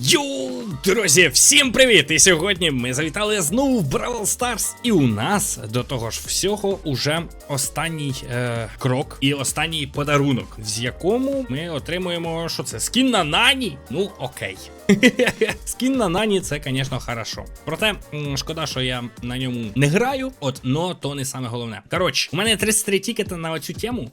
Йоу, друзі, всім привіт! І сьогодні ми завітали знову в Бравл Старс. І у нас до того ж всього уже останній е, крок і останній подарунок, з якому ми отримуємо, що це скін на Нані? Ну окей. Скін на Нані, це, звісно, хорошо. Проте, шкода, що я на ньому не граю, от, но то не саме головне. Коротше, у мене 33 тікети на оцю тему.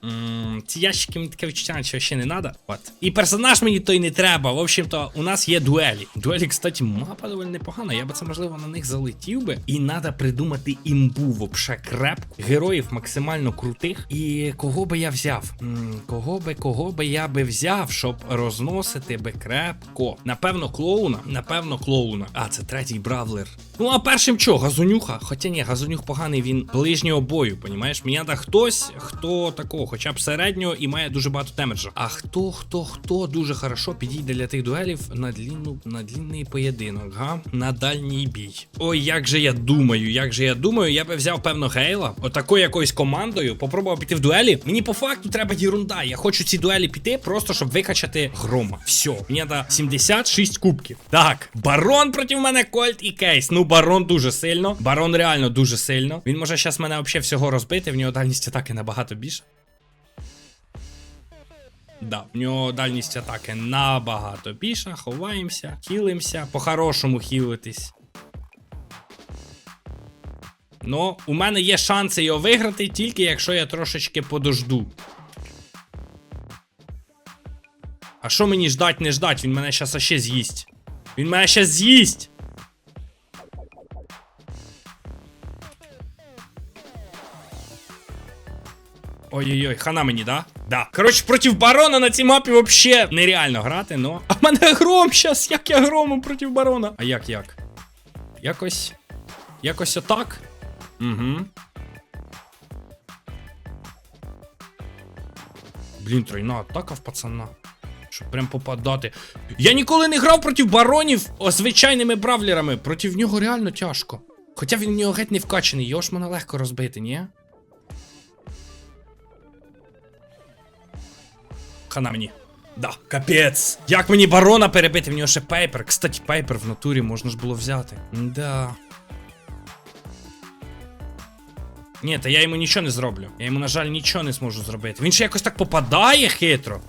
Ці ящики мені таке відчуття, що ще не треба. От. І персонаж мені той не треба. В общем-то, у нас є дуелі. Дуелі, кстати, мапа доволі непогана. Я би це можливо на них залетів би. І треба придумати імбу вообще крепку. Героїв максимально крутих. І кого би я взяв? Кого би, кого би я би взяв, щоб розносити би крепко? Напевно, клоуна. Напевно, клоуна. А, це третій бравлер. Ну, а першим чо? Газонюха? Хоча ні, газонюх поганий, він ближнього бою, понімаєш? Мені треба хтось, хто такого, хоча б середнього і має дуже багато демеджа. А хто, хто, хто дуже хорошо підійде для тих дуелів на длінну, на длінний поєдинок, га? На дальній бій. Ой, як же я думаю, як же я думаю, я би взяв певно Гейла, отакою якоюсь командою, попробував піти в дуелі. Мені по факту треба єрунда. Я хочу ці дуелі піти, просто щоб викачати грома. Все, мені треба 76 кубків. Так, барон проти мене, Кольт і Кейс. Ну, барон дуже сильно. Барон реально дуже сильно. Він може зараз мене взагалі всього розбити, в нього дальність атаки набагато більше. Да, в нього дальність атаки набагато більша. Ховаємося, хілимося, по-хорошому хілитись. Ну, у мене є шанси його виграти, тільки якщо я трошечки подожду. А що мені ждать, не ждать? Він мене щас ще з'їсть. Він мене щас з'їсть. Ой-ой-ой, хана мені, да? Да. Коротше, проти барона на цій мапі вообще нереально грати, но. А мене гром щас, як я громом проти барона. А як як? Якось. Якось отак. Угу. Блін, тройна атака в пацана. Щоб прям попадати. Я ніколи не грав проти баронів звичайними бравлерами. Проти нього реально тяжко. Хоча він в нього геть не вкачаний, його ж мене легко розбити, ні? Хана мені. Да, капець. Як мені барона перебити? В нього ще пейпер. Кстати, пейпер в натурі можна ж було взяти. Да. Ні, та я йому нічого не зроблю. Я йому, на жаль, нічого не зможу зробити. Він ще якось так попадає хитро.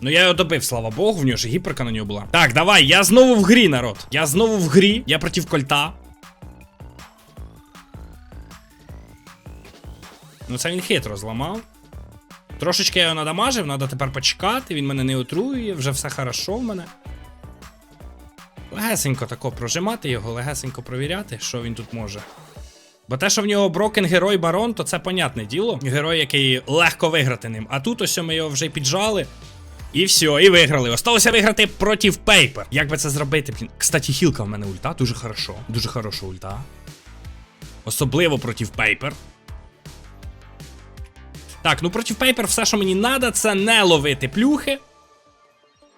Ну я його добив, слава Богу, в нього ж гіперка на нього була. Так, давай, я знову в грі, народ. Я знову в грі. Я проти кольта. Ну це він хитро зламав. Трошечки я його надамажив, треба тепер почекати, він мене не отруює, вже все хорошо в мене. Легесенько тако прожимати його, легесенько провіряти, що він тут може. Бо те, що в нього брокен герой барон, то це понятне діло. Герой, який легко виграти ним. А тут ось ми його вже піджали. І все, і виграли. Осталося виграти проти Пейпер. Як би це зробити? Блін. Кстати, хілка в мене ульта, дуже хорошо. Дуже хороша ульта. Особливо проти Пейпер. Так, ну проти Пейпер все, що мені треба, це не ловити плюхи.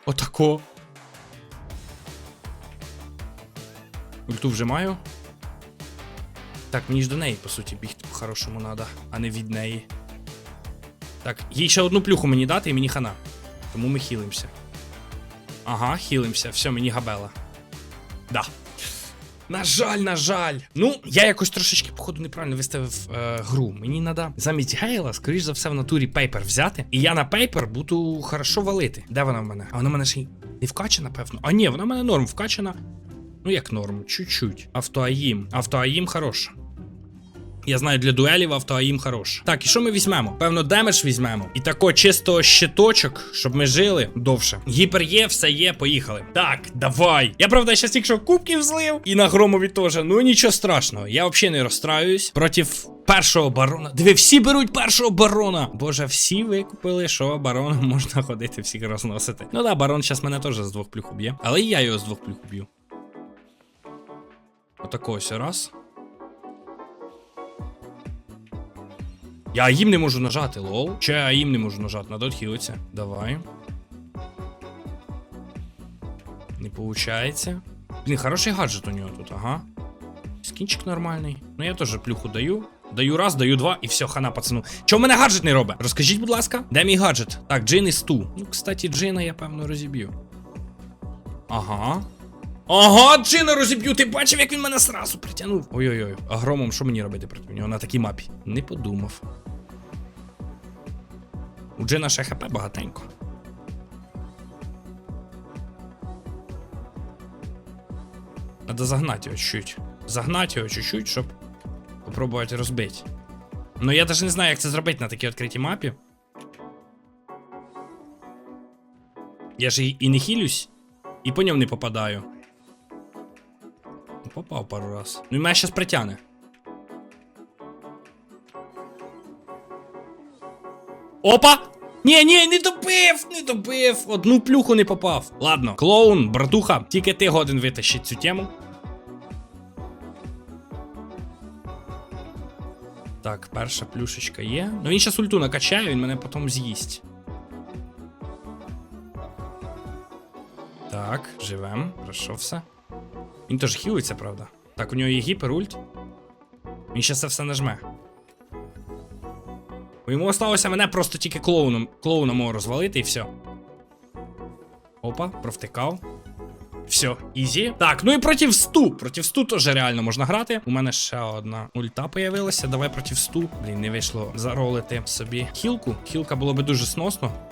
Отако. Ульту вже маю. Так, мені ж до неї, по суті, бігти по-хорошому треба, а не від неї. Так, їй ще одну плюху мені дати і мені хана. Тому ми хілимося. Ага, хілимося. Все, мені габела. Да. На жаль, на жаль. Ну, я якось трошечки, походу, неправильно виставив е, гру. Мені треба замість Гейла, скоріш за все, в натурі пейпер взяти. І я на пейпер буду хорошо валити. Де вона в мене? А вона в мене ще й не вкачана, певно. А ні, вона в мене норм вкачана. Ну, як норм, чуть-чуть. Автоаїм. Автоаїм хорош. Я знаю, для дуелів автоаїм хорош. Так, і що ми візьмемо? Певно, демедж візьмемо. І тако чисто щиточок, щоб ми жили довше. Гіпер є, все є, поїхали. Так, давай. Я правда щас тільки що кубків злив, і на громові теж. Ну нічого страшного. Я взагалі не розстраюсь. Проти першого барона. Диви, всі беруть першого барона. Боже, всі викупили, що бароном можна ходити, всіх розносити. Ну да, барон зараз мене теж з двох плюх уб'є. Але і я його з двох плюх уб'ю. Отако ось раз. Я їм не можу нажати, лол. Чи я їм не можу нажати, надо відхилитися. Давай. Не получається. Блін, хороший гаджет у нього тут, ага. Скінчик нормальний. Ну я теж плюху даю. Даю раз, даю два, і все, хана пацану. Чого в мене гаджет не робить? Розкажіть, будь ласка, де мій гаджет? Так, Джин із ту. Ну, кстати, Джина я певно розіб'ю. Ага. Ага, Джина розіб'ю, ти бачив, як він мене сразу притягнув. Ой-ой-ой, а громом що мені робити проти нього на такій мапі? Не подумав. У Джина ще хп багатенько. Надо загнати його чуть-чуть. Загнати його чуть-чуть, щоб попробувати розбити. Ну я навіть не знаю, як це зробити на такій відкритій мапі. Я ж і не хилюсь, і по ньому не попадаю. Попав пару раз. Ну і мене щас притягне. Опа! Ні, ні, не добив, не добив. Одну плюху не попав. Ладно, клоун, братуха, тільки ти годен витащить цю тему. Так, перша плюшечка є. Ну він щас ульту накачає, він мене потім з'їсть. Так, живем. Хорошо все. Він теж хілиться, правда. Так, у нього є гіпер ульт. Він ще це все нажме. Йому осталося мене просто тільки клоуном. Клоуном мого розвалити і все. Опа, провтикав. Все, ізі. Так, ну і проти сту. Проти сту теж реально можна грати. У мене ще одна ульта появилася. Давай проти сту. Блін, не вийшло заролити собі хілку. Хілка було би дуже сносно.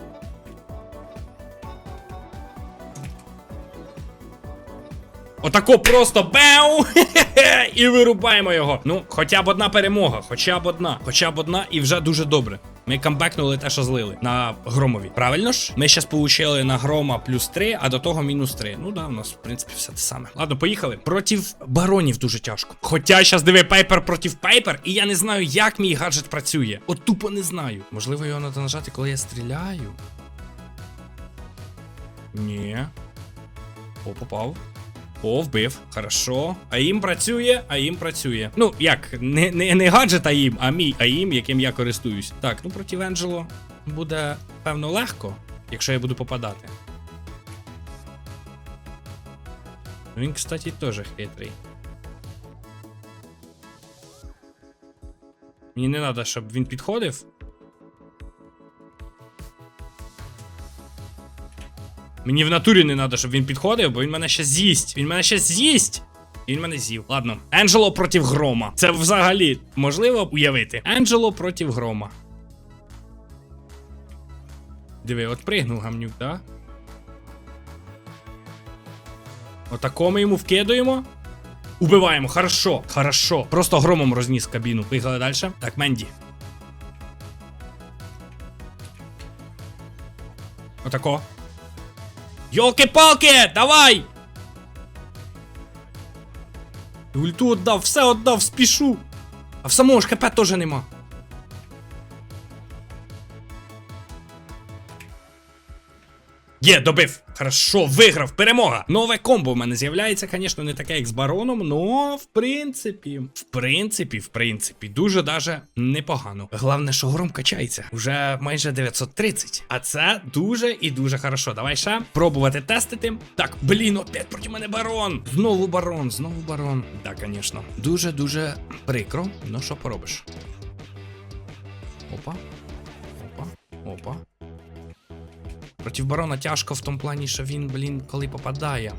Отако просто беу! і вирубаємо його. Ну, хоча б одна перемога, хоча б одна, хоча б одна, і вже дуже добре. Ми камбекнули те, що злили на громові. Правильно ж? Ми зараз получили на грома плюс 3, а до того мінус 3. Ну да, у нас, в принципі, все те саме. Ладно, поїхали. Проти баронів дуже тяжко. Хоча зараз диви пейпер проти пейпер, і я не знаю, як мій гаджет працює. От тупо не знаю. Можливо, його треба нажати, коли я стріляю. Ні. О, попав. О, вбив. Хорошо. А їм працює, а їм працює. Ну, як, не, не, не гаджет АІМ, а мій АІМ, яким я користуюсь. Так, ну проти Енджело буде, певно, легко, якщо я буду попадати. Ну, Він, кстати, теж хитрий. Мені не треба, щоб він підходив. Мені в натурі не треба, щоб він підходив, бо він мене ще з'їсть. Він мене ще з'їсть. Він мене з'їв. Ладно. Енджело проти грома. Це взагалі можливо уявити. Енджело проти грома. Диви, от пригнув гамнюк, да? Отако ми йому вкидуємо. Убиваємо, хорошо, хорошо. Просто громом розніс кабіну. Поїхали далі. Так, Менді. Отако. Йолки-палки, давай! Ульту отдав, все отдав, спішу. А в самого ж ХП теж нема. Є, добив. Хорошо, виграв, перемога. Нове комбо в мене з'являється, звісно, не таке, як з бароном, но в принципі, в принципі, в принципі, дуже даже непогано. Головне, що гром качається. Уже майже 930. А це дуже і дуже хорошо. Давай ще пробувати тестити. Так, блін, опять проти мене барон. Знову барон, знову барон. Так, звісно. Дуже-дуже прикро. Ну що поробиш? Опа. Опа. Опа. Проти барона тяжко в тому плані, що він, блін, коли попадає.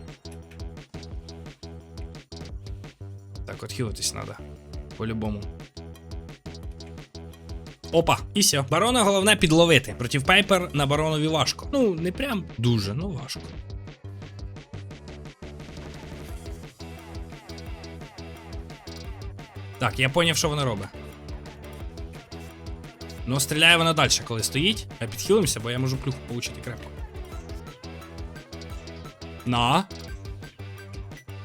Так, от хілитись треба. По-любому. Опа, і все. Барона головне підловити. Проти Пайпер на баронові важко. Ну, не прям дуже, ну важко. Так, я поняв, що вона робить. Ну, стріляє вона далі, коли стоїть. А підхилимося, бо я можу плюху получити крепко. На.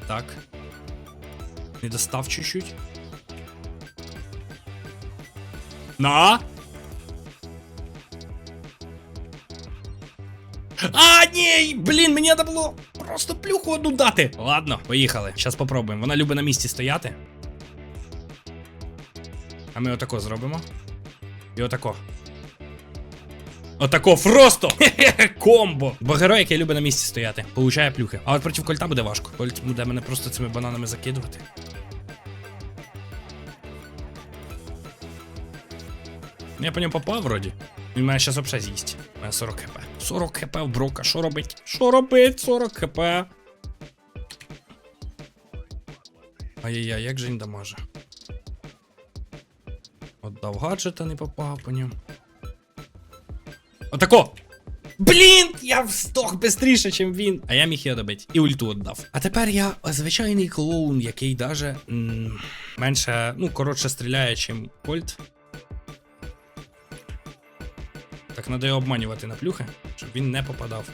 Так. Не достав чуть-чуть. На. А, ні! Блін, мені треба було просто плюху одну дати. Ладно, поїхали. Зараз попробуємо. Вона любить на місці стояти. А ми отако зробимо. І отако. Отако просто! Хе-хе, комбо! Бо герой, який любить на місці стояти, получає плюхи. А от проти кольта буде важко. Кольт буде мене просто цими бананами закидувати. Я по ньому попав вроді. Він мене зараз взагалі з'їсть. У мене 40 хп. 40 хп в брока. Що робить? Що робить? 40 хп. Ай-яй-яй, як же він дамаже? Отдав гаджета, не попав по ньому. Отако! Блін, я встох бистріше, ніж він. А я міг його добити. І ульту віддав. А тепер я звичайний клоун, який даже менше, ну, коротше, стріляє, чим Кольт. Так, треба його обманювати на плюхи, щоб він не попадав.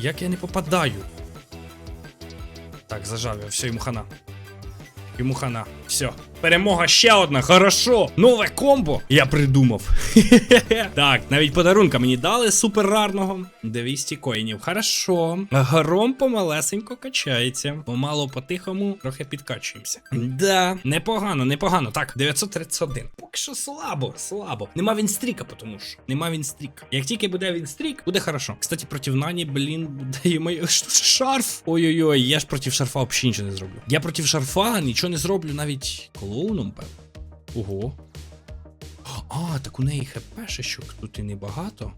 Як я не попадаю? Так, зажав я, все, йому хана. Йому хана. Все. Перемога ще одна, хорошо. Нове комбо. Я придумав. так, навіть подарунка мені дали супер рарного. 200 коїнів. Хорошо. Гром помалесенько качається. Помало по-тихому, трохи підкачуємося. Да, непогано, непогано. Так, 931. Поки що слабо, слабо. Нема вінстріка, тому що. Нема вінстріка. Як тільки буде вінстрік, буде хорошо. Кстати, проти Нані, блін, буде моє. Шарф? Ой-ой-ой, я ж проти шарфа взагалі нічого не зроблю. Я проти шарфа нічого не зроблю навіть клоуном, певно. Ого. А, так у неї хпшечок тут і небагато.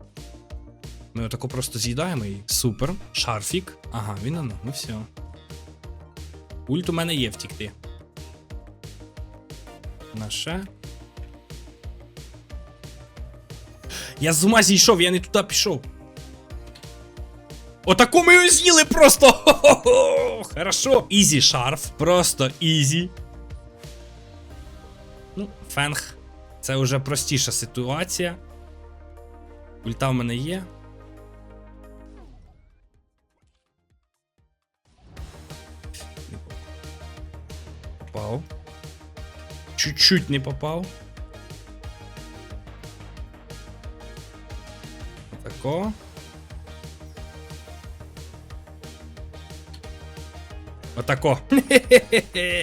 Ми отако просто з'їдаємо її. Супер. Шарфік. Ага, він оно, ну все. Ульт у мене є втікти. На ще. Я з ума зійшов, я не туди пішов. Отаку ми з'їли просто! Хо-хо-хо! Хорошо. Ізі шарф. Просто ізі. Ну, фенг. Це вже простіша ситуація. Ульта в мене є. Попав. Чуть-чуть не попав. Отако. Отако.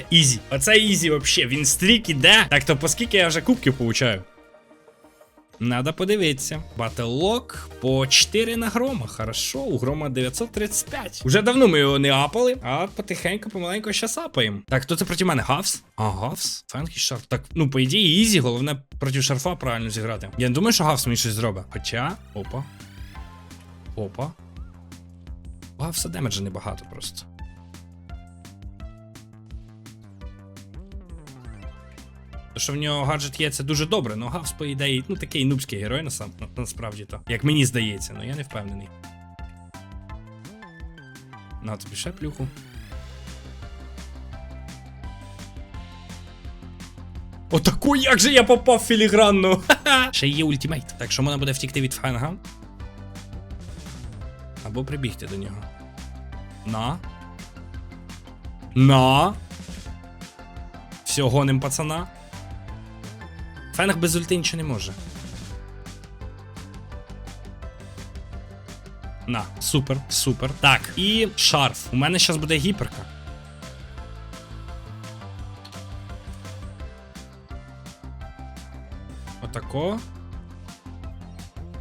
Ізі. Оце ізі вообще. Він стрік іде. Так то по скільки я вже кубків получаю? Надо подивитися. Батллок по 4 на грома. Хорошо, у грома 935. Уже давно ми його не апали, а потихеньку, помаленьку щас апаємо. Так, хто це проти мене? Гавс? А, Гавс? Фенкі шарф. Так, ну, по ідеї, ізі, головне проти шарфа правильно зіграти. Я не думаю, що Гавс мені щось зробить. Хоча. Опа. Опа. У Гавса демеджа небагато просто. То, що в нього гаджет є, це дуже добре, але Гавс, по ідеї, ну такий нубський герой насам, на- насправді то. Як мені здається, але я не впевнений. На тобі ще плюху. Отаку, як же я попав філігранно! Ще є ультимейт. Так що можна буде втікти від фенга. Або прибігти до нього. На. На. Все, гоним пацана. Фенг без ульти нічого не може. На, супер, супер. Так, і шарф. У мене зараз буде гіперка. Отако.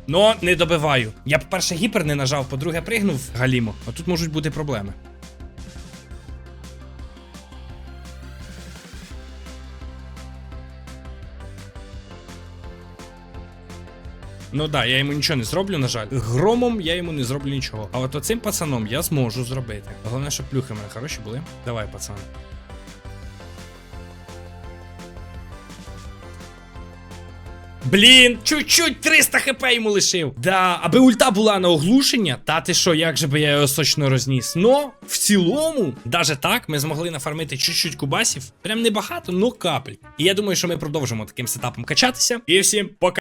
Но не добиваю. Я, по-перше, гіпер не нажав, по-друге, пригнув галімо. А тут можуть бути проблеми. Ну да, я йому нічого не зроблю, на жаль. Громом я йому не зроблю нічого. А от оцим пацаном я зможу зробити. Головне, щоб плюхи мене хороші були. Давай, пацан. Блін, чуть-чуть 300 хп йому лишив. Да, аби ульта була на оглушення, та ти що, як же би я його сочно розніс. Но в цілому, даже так, ми змогли нафармити чуть-чуть кубасів. Прям небагато, но капель. І я думаю, що ми продовжимо таким сетапом качатися. І всім пока.